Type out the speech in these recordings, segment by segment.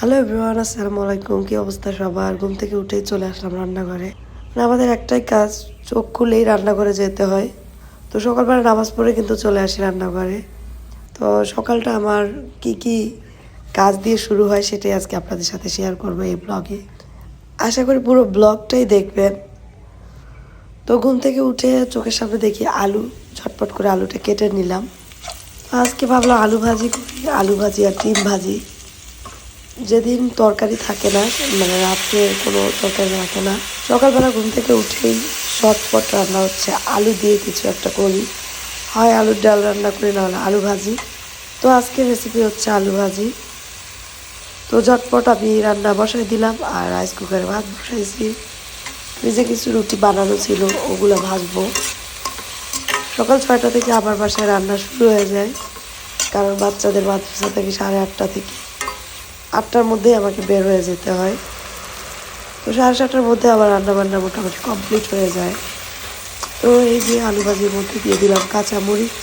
Hello everyone আসসালামু আলাইকুম। কি অবস্থা সবার? ঘুম থেকে উঠেই চলে আসলাম রান্নাঘরে। মানে আমাদের একটাই কাজ, চোখ খুলেই রান্নাঘরে যেতে হয়। তো সকালবেলা নামাজ পড়ে কিন্তু চলে আসি রান্নাঘরে। তো সকালটা আমার কি কি কাজ দিয়ে শুরু হয় সেটাই আজকে আপনাদের সাথে শেয়ার করব এই ব্লগে আশা করি পুরো ব্লগটাই দেখবেন। তো ঘুম থেকে উঠে চোখের সামনে দেখি আলু, ঝটপট করে আলুটা কেটে নিলাম। আজকে ভাবলাম আলু ভাজি করি, আলু ভাজি আর ডিম ভাজি। যেদিন তরকারি থাকে না মানে রাত্রে কোনো তরকারি থাকে না, সকালবেলা ঘুম থেকে উঠেই শর্টপট রান্না হচ্ছে। আলু দিয়ে কিছু একটা করি। হয় আলুর ডাল রান্না করি, না হলে আলু ভাজি। তো আজকের রেসিপি হচ্ছে আলু ভাজি। তো ঝটপট আমি রান্না বসাই দিলাম আর রাইস কুকারে ভাত বসাইছি। নিজে কিছু রুটি বানানো ছিল, ওগুলো ভাজবো। সকাল ছয়টা থেকে আমার বাসায় রান্না শুরু হয়ে যায়, কারণ বাচ্চাদের মাদ্রাসা থেকে সাড়ে আটটা থেকে। আটটার মধ্যেই আমাকে বের হয়ে যেতে হয়। তো সাড়ে সাতটার মধ্যে আমার রান্না বান্না মোটামুটি কমপ্লিট হয়ে যায়। তো এই যে আলু ভাজির মধ্যে দিয়ে দিলাম কাঁচা মরিচ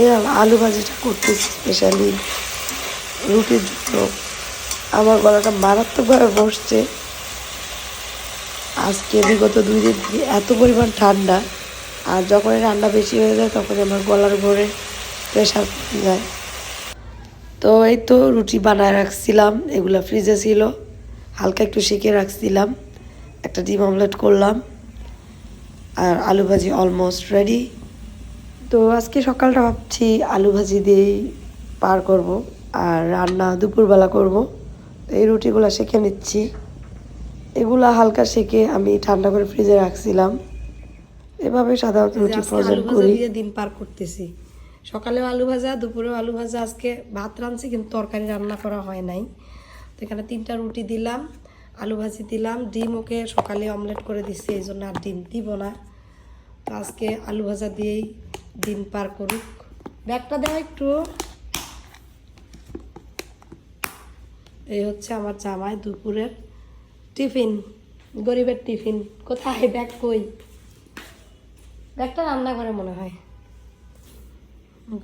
এই আলু ভাজিটা করতে স্পেশালি রুটির জন্য। আমার গলাটা মারাত্মকভাবে বসছে। আজকে বিগত দুই দিন এত পরিমাণ ঠান্ডা। আর যখন রান্না বেশি হয়ে যায় তখন আমার গলার ঘরে প্রেশার যায়। তো এই তো রুটি বানায় রাখছিলাম এগুলো ফ্রিজে ছিল। হালকা একটু শিখে রাখছিলাম একটা ডিম অমলেট করলাম আর আলু ভাজি অলমোস্ট রেডি তো আজকে সকালটা ভাবছি আলু ভাজি দিয়েই পার করব আর রান্না দুপুরবেলা করব। তো এই রুটিগুলো সেঁকে নিচ্ছি। এগুলা হালকা সেঁকে আমি ঠান্ডা করে ফ্রিজে রাখছিলাম। এভাবে সাধারণত রুটি ফ্রোজেন করি। দিন পার করতেছি। সকালেও আলু ভাজা দুপুরেও আলু ভাজা, আজকে ভাত রাঁধছি কিন্তু তরকারি রান্না করা হয় নাই। তো এখানে তিনটা রুটি দিলাম, আলু ভাজি দিলাম, ডিম ওকে সকালে অমলেট করে দিচ্ছি এই জন্য আর ডিম দিব না। তো আজকে আলু ভাজা দিয়েই দিন পার করুক। ব্যাগটা দেওয়া একটু। এই হচ্ছে আমার জামাই দুপুরের টিফিন, গরিবের টিফিন। কোথায়? ব্যাগ কই? ব্যাগটা রান্নাঘরে মনে হয়।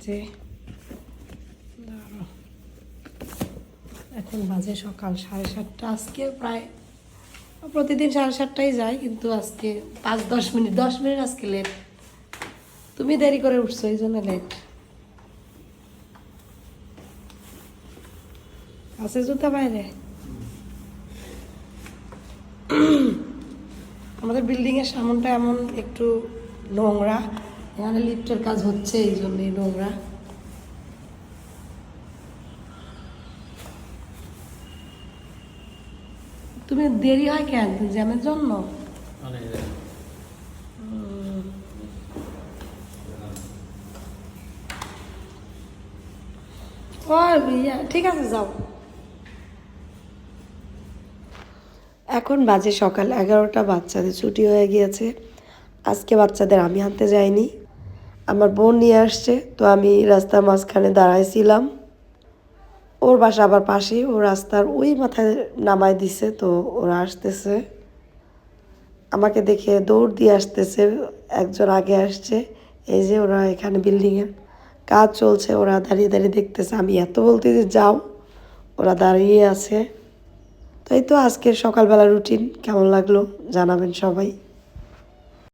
যে। এখন বাজে সকাল সাড়ে সাতটা। আজকে প্রায়, প্রতিদিন সাড়ে সাতটায় যায়, কিন্তু আজকে পাঁচ, দশ মিনিট দশ মিনিট আজকে লেট তুমি দেরি করে উঠছো, এই জন্য লেট আছে জুতা বাইরে? আমাদের বিল্ডিংয়ের সামনটা এমন একটু নোংরা। এখানে লিফটের কাজ হচ্ছে এই জন্যই নোংরা। তুমি দেরি হয় কেন? জ্যামের জন্য? ঠিক আছে যাও। এখন বাজে সকাল এগারোটা বাচ্চাদের ছুটি হয়ে গিয়েছে। আজকে বাচ্চাদের আমি আনতে যাইনি। আমার বোন নিয়ে আসছে, তো আমি রাস্তার মাঝখানে দাঁড়াইছিলাম। ওর বাসা আবার পাশে, ও রাস্তার ওই মাথায় নামাই দিছে, তো ওরা আসতেছে। আমাকে দেখে দৌড় দিয়ে আসতেছে, একজন আগে আসছে। এই যে ওরা এখানে বিল্ডিংয়ের কাজ চলছে, ওরা দাঁড়িয়ে দাঁড়িয়ে দেখতেছে। আমি এত বলতে যে যাও, ওরা দাঁড়িয়ে আছে। তাই তো আজকের সকালবেলা রুটিন কেমন লাগল জানাবেন সবাই।